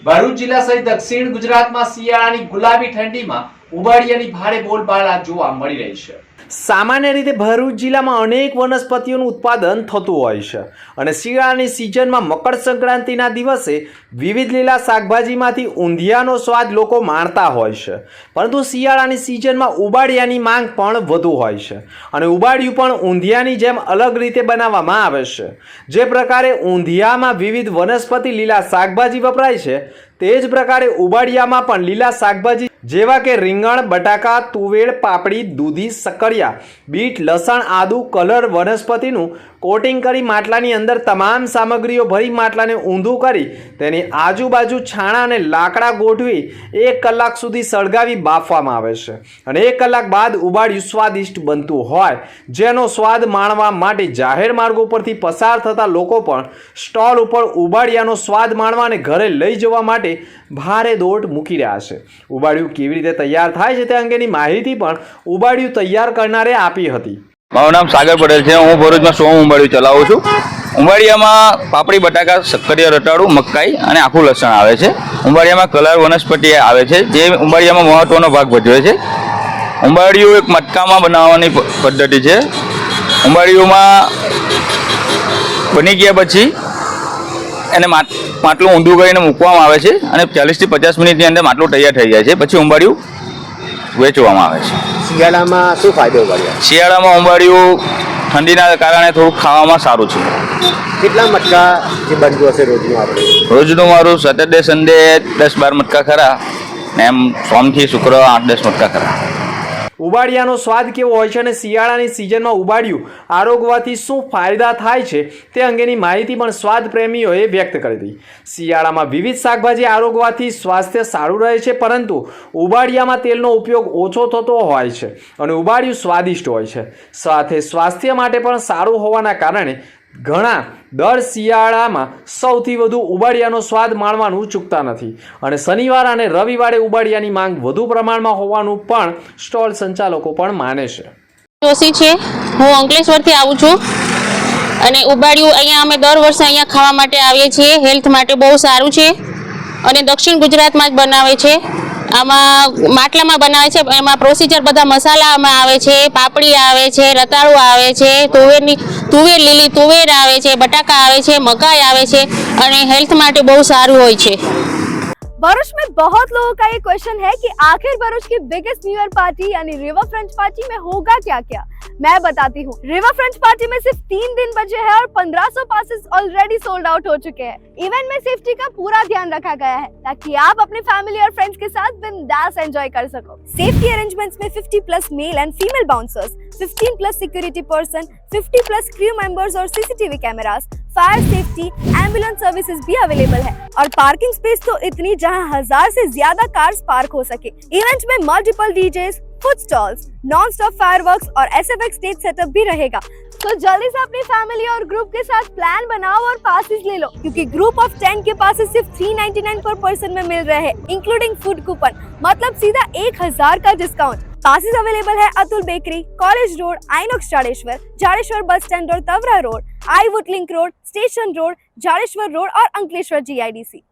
ભરૂચ જિલ્લા સહિત દક્ષિણ ગુજરાતમાં શિયાળાની ગુલાબી ઠંડીમાં ઉબાડિયાની ભારે બોલબાલા જોવા મળી રહી છે. સામાન્ય રીતે ભરૂચ જિલ્લામાં અનેક વનસ્પતિઓનું ઉત્પાદન થતું હોય છે અને શિયાળાની સિઝનમાં મકર સંક્રાંતિના દિવસે વિવિધ લીલા શાકભાજીમાંથી ઊંધિયાનો સ્વાદ લોકો માણતા હોય છે. પરંતુ શિયાળાની સિઝનમાં ઉબાડિયાની માંગ પણ વધુ હોય છે અને ઉબાડિયું પણ ઊંધિયાની જેમ અલગ રીતે બનાવવામાં આવે છે. જે પ્રકારે ઊંધિયામાં વિવિધ વનસ્પતિ લીલા શાકભાજી વપરાય છે, તે જ પ્રકારે ઉબાડિયામાં પણ લીલા શાકભાજી જેવા કે રીંગણ બટાકા તુવેર પાપડી દૂધી સકરિયા બીટ લસણ આદુ કલર વનસ્પતિનું કોટિંગ કરી માટલાની અંદર તમામ સામગ્રીઓ ભરી માટલાને ઊંધું કરી તેની આજુબાજુ છાણા અને લાકડા ગોઠવી એક કલાક સુધી સળગાવી બાફવામાં આવે છે. અને એક કલાક બાદ ઉબાડિયું સ્વાદિષ્ટ બનતું હોય, જેનો સ્વાદ માણવા માટે જાહેર માર્ગો પરથી પસાર થતા લોકો પણ સ્ટોલ ઉપર ઉબાડિયાનો સ્વાદ માણવા અને ઘરે લઈ જવા માટે ભારે દોટ મૂકી રહ્યા છે. ઉબાડિયું કેવી રીતે તૈયાર થાય છે તે અંગેની માહિતી પણ ઉબાડિયું તૈયાર કરનારે આપી હતી. મારું નામ સાગર પટેલ છે. હું ભરૂચમાં સોમ ઉંબાડિયું ચલાવું છું. ઉંબાડિયામાં પાપડી, બટાકા શક્કરિયા રટાડું મકાઈ અને આખું લસણ આવે છે. ઉંબાડિયામાં કલર વનસ્પતિ આવે છે, જે ઉંબાડિયામાં મહત્વનો ભાગ ભજવે છે. ઉંબાડિયું એક મટકામાં બનાવવાની પદ્ધતિ છે. ઉંબાડિયુંમાં બની ગયા પછી એને માટ માટલું ઊંધું કરીને મૂકવામાં આવે છે અને ચાલીસથી પચાસ મિનિટની અંદર માટલું તૈયાર થઈ જાય છે. પછી ઉંબાડિયું વેચવામાં આવે છે. શિયાળામાં શું ફાયદો પડ્યો શિયાળામાં ઉંબાડિયું ઠંડીના કારણે થોડુંક ખાવામાં સારું છે. કેટલા મટકા જે બનતું હશે રોજનું આપણે? રોજનું મારું સેટરડે સન્ડે દસ બાર મટકા ખરા ને એમ સોમથી શુક્ર આઠ દસ મટકા ખરા. ઉબાડિયાનો સ્વાદ કેવો હોય છે અને શિયાળાની સિઝનમાં ઉબાડિયું આરોગવાથી શું ફાયદા થાય છે તે અંગેની માહિતી પણ સ્વાદ પ્રેમીઓએ વ્યક્ત કરી હતી. શિયાળામાં વિવિધ શાકભાજી આરોગવાથી સ્વાસ્થ્ય સારું રહે છે, પરંતુ ઉબાડિયામાં તેલનો ઉપયોગ ઓછો થતો હોય છે અને ઉબાડિયું સ્વાદિષ્ટ હોય છે. સાથે સ્વાસ્થ્ય માટે પણ સારું હોવાના કારણે ઘણા દર શિયાળામાં સૌથી વધુ ઉબાડિયાનો સ્વાદ માણવાનું ચૂકતા નથી. અને શનિવાર અને રવિવારે ઉબાડિયાની માંગ વધુ પ્રમાણમાં હોવાનું પણ સ્ટોલ સંચાલકો પણ માને છે. જોશી છે. હું અંકલેશ્વરથી આવું છું. અને ઉબાડિયું અહીંયા અમે દર વર્ષે અહીંયા ખાવા માટે આવીએ છીએ. હેલ્થ માટે બહુ સારું છે. અને દક્ષિણ ગુજરાતમાં જ બનાવે છે. આમાં માટલામાં બનાવે છે, એમાં પ્રોસીજર બધા મસાલામાં આવે છે, પાપડી આવે છે, રતાળુ આવે છે, તુવેરની, તુવેર લીલી તુવેર આવે છે, બટાકા આવે છે, મકાઈ આવે છે, અને હેલ્થ માટે બહુ સારું હોય છે. भरूच में बहुत लोगों का ये क्वेश्चन है कि आखिर भरूच की बिगेस्ट न्यू ईयर पार्टी यानी रिवर फ्रंट पार्टी में होगा क्या क्या मैं बताती हूँ। रिवर फ्रंट पार्टी में सिर्फ़ तीन दिन बचे हैं और 1500 पासेस ऑलरेडी सोल्ड आउट हो चुके हैं। इवेंट में सेफ्टी का पूरा ध्यान रखा गया है, ताकि आप अपने फैमिली और फ्रेंड्स के साथ बिंदास एंजॉय कर सको। सेफ्टी अरेंजमेंट्स में 50 plus male and female bouncers 15 plus security person 50 plus crew members और CCTV cameras fire safety, ambulance services भी अवेलेबल है। और पार्किंग स्पेस तो इतनी जहाँ हज़ार से ज़्यादा कार्स पार्क हो सके। इवेंट में multiple DJ food stalls non stop fireworks और एसएफएक्स स्टेज सेटअप भी रहेगा। तो जल्दी से अपनी फैमिली और ग्रुप के साथ प्लान बनाओ और पासेस ले लो। क्योंकि ग्रुप ऑफ़ टेन के पासेस सिर्फ़ थ्री नाइन्टी नाइन पर पर्सन में मिल रहे हैं इंक्लूडिंग फ़ूड कूपन मतलब सीधा एक हज़ार का डिस्काउंट पासेस अवेलेबल है Atul bakery college road INOX Jadeshwar Jadeshwar bus stand और तवरा road I would link road station road Jadeshwar road और अंकलेश्वर जीआईडीसी